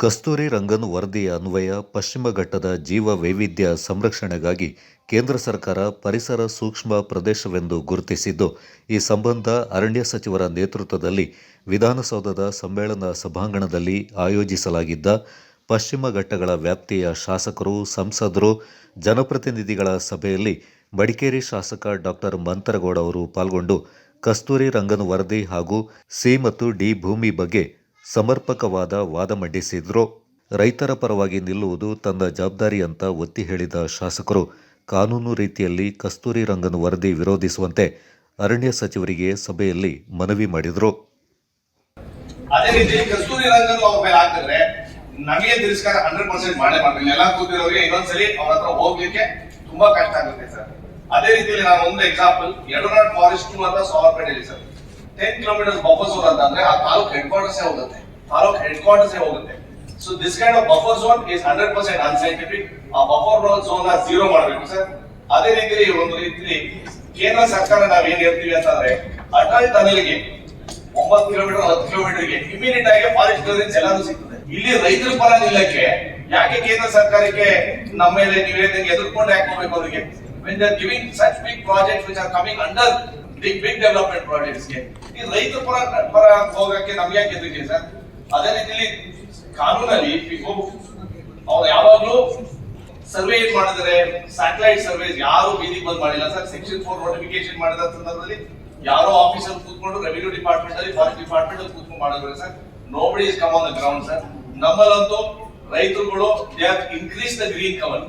ಕಸ್ತೂರಿ ರಂಗನ್ ವರದಿಯ ಅನ್ವಯ ಪಶ್ಚಿಮ ಘಟ್ಟದ ಜೀವ ವೈವಿಧ್ಯ ಸಂರಕ್ಷಣೆಗಾಗಿ ಕೇಂದ್ರ ಸರ್ಕಾರ ಪರಿಸರ ಸೂಕ್ಷ್ಮ ಪ್ರದೇಶವೆಂದು ಗುರುತಿಸಿದ್ದು, ಈ ಸಂಬಂಧ ಅರಣ್ಯ ಸಚಿವರ ನೇತೃತ್ವದಲ್ಲಿ ವಿಧಾನಸೌಧದ ಸಮ್ಮೇಳನ ಸಭಾಂಗಣದಲ್ಲಿ ಆಯೋಜಿಸಲಾಗಿದ್ದ ಪಶ್ಚಿಮ ಘಟ್ಟಗಳ ವ್ಯಾಪ್ತಿಯ ಶಾಸಕರು, ಸಂಸದರು, ಜನಪ್ರತಿನಿಧಿಗಳ ಸಭೆಯಲ್ಲಿ ಮಡಿಕೇರಿ ಶಾಸಕ ಡಾಕ್ಟರ್ ಮಂತರಗೌಡ ಅವರು ಪಾಲ್ಗೊಂಡು ಕಸ್ತೂರಿ ರಂಗನ್ ವರದಿ ಹಾಗೂ ಸಿ ಮತ್ತು ಡಿ ಭೂಮಿ ಬಗ್ಗೆ ಸಮರ್ಪಕವಾದ ವಾದ ಮಂಡಿಸಿದ್ರು, ರೈತರ ಪರವಾಗಿ ನಿಲ್ಲುವುದು ತನ್ನ ಜವಾಬ್ದಾರಿ ಅಂತ ಒತ್ತಿ ಹೇಳಿದ ಶಾಸಕರು, ಕಾನೂನು ರೀತಿಯಲ್ಲಿ ಕಸ್ತೂರಿ ರಂಗನ್ ವರದಿ ವಿರೋಧಿಸುವಂತೆ ಅರಣ್ಯ ಸಚಿವರಿಗೆ ಸಭೆಯಲ್ಲಿ ಮನವಿ ಮಾಡಿದರು. ಅದೇ ರೀತಿ ಕಸ್ತೂರಿ ರಂಗನ್ ಅವ್ರ ಮೇಲೆ ಹಾಕಿದ್ರೆ ನಮಗೆ ತಿರಸ್ಕಾರ ಹಂಡ್ರೆಡ್ ಪರ್ಸೆಂಟ್ ಮಾಡೇ ಮಾಡ್ತೀನಿ ಎಲ್ಲ ಕೂತಿರೋರಿಗೆ ಇನ್ನೊಂದ್ಸಲಿ ಅವ್ರ ಹತ್ರ ಹೋಗ್ಲಿಕ್ಕೆ ತುಂಬಾ ಕಷ್ಟ ಆಗುತ್ತೆ ಸರ್. ಅದೇ ರೀತಿಯಲ್ಲಿ ನಾನು ಒಂದು ಎಕ್ಸಾಂಪಲ್ ಯಡನಾಡ್ ಫಾರೆಸ್ಟ್ ಅಂತ ಸಾವರ್ಪೇಟೆಯಲ್ಲಿ ಸರ್. ಟೆನ್ ಕಿಲೋಮೀಟರ್ ಬಫರ್ ಅಂತ ಅಂದ್ರೆ ಆ ತಾಲೂಕ್ ಹೆಡ್ ಕ್ವಾರ್ಟರ್ಸ್ ಹೋಗುತ್ತೆ. ತಾಲೂಕ್ ಹೆಡ್ ಕ್ವಾರ್ಟರ್ಸ್ ಹೋಗುತ್ತೆ. So this kind of buffer zone is hundred percent unscientific ಆ ಬಫರ್ ಝೋನ್ನ ಜೀರೋ ಮಾಡಬೇಕು ಸರ್ ಅದೇ ರೀತಿ ಒಂದು ರೀತಿ ಕೇಂದ್ರ ಸರ್ಕಾರ ನಾವ್ ಏನ್ ಹೇಳ್ತೀವಿ ಅಂತಂದ್ರೆ, ಅಟಲ್ ಟನಲ್ಗೆ ಒಂಬತ್ತು ಕಿಲೋಮೀಟರ್, ಹತ್ತು ಕಿಲೋಮೀಟರ್ಗೆ ಇಮಿಡಿಯೇಟ್ ಆಗಿ ಫಾರೆಸ್ಟ್ ಕ್ಲಿಯರೆನ್ಸ್ ಎಲ್ಲಾನು ಸಿಗ್ತದೆ. ಇಲ್ಲಿ ರೈತರ ಪರ ನಿಲ್ಲಕ್ಕೆ ಯಾಕೆ ಕೇಂದ್ರ ಸರ್ಕಾರಕ್ಕೆ ನಮ್ಮ ಮೇಲೆ ನೀವು ಹೇಳ್ದಂಗೆ ಎದುರ್ಕೊಂಡು ಯಾಕೆ ಹೋಗ್ಬೇಕು ಅವರಿಗೆ when they giving such big projects which are coming under big big development ಪ್ರಾಜೆಕ್ಟ್ಸ್ಗೆ, ಈ ರೈತ ಪರ ಪರ ಹೋಗಕ್ಕೆ ನಮ್ಗೆ ಯಾಕೆ ಎದುರಿಗೆ ಸರ್ ಅದೇ ರೀತಿಯಲ್ಲಿ ಕಾನೂನಲ್ಲಿ ಅವ್ರು ಯಾವಾಗ್ಲೂ ಸರ್ವೆ ಏನ್ ಮಾಡಿದ್ರೆ? ಸ್ಯಾಟಲೈಟ್ ಸರ್ವೆ ಯಾರು ಬೀದಿಗೆ ಬಂದ್ ಮಾಡಿಲ್ಲ. ಸರ್ ಸೆಕ್ಷನ್ ಫೋರ್ ನೋಟಿಫಿಕೇಶನ್ ಮಾಡಿದ ಸಂದರ್ಭದಲ್ಲಿ ಯಾರೋ ಆಫೀಸರ್ ಕೂತ್ಕೊಂಡು ರೆವಿನ್ಯೂ ಡಿಪಾರ್ಟ್ಮೆಂಟ್ ಅಲ್ಲಿ ಫಾರೆಸ್ಟ್ ಡಿಪಾರ್ಟ್ಮೆಂಟ್ ಅಲ್ಲಿ ಕೂತ್ಕೊಂಡು ಮಾಡಿದ್ರೆ sir nobody is come on the ground sir ನಮ್ಮಲ್ಲಂತೂ ರೈತರುಗಳು they increase the green cover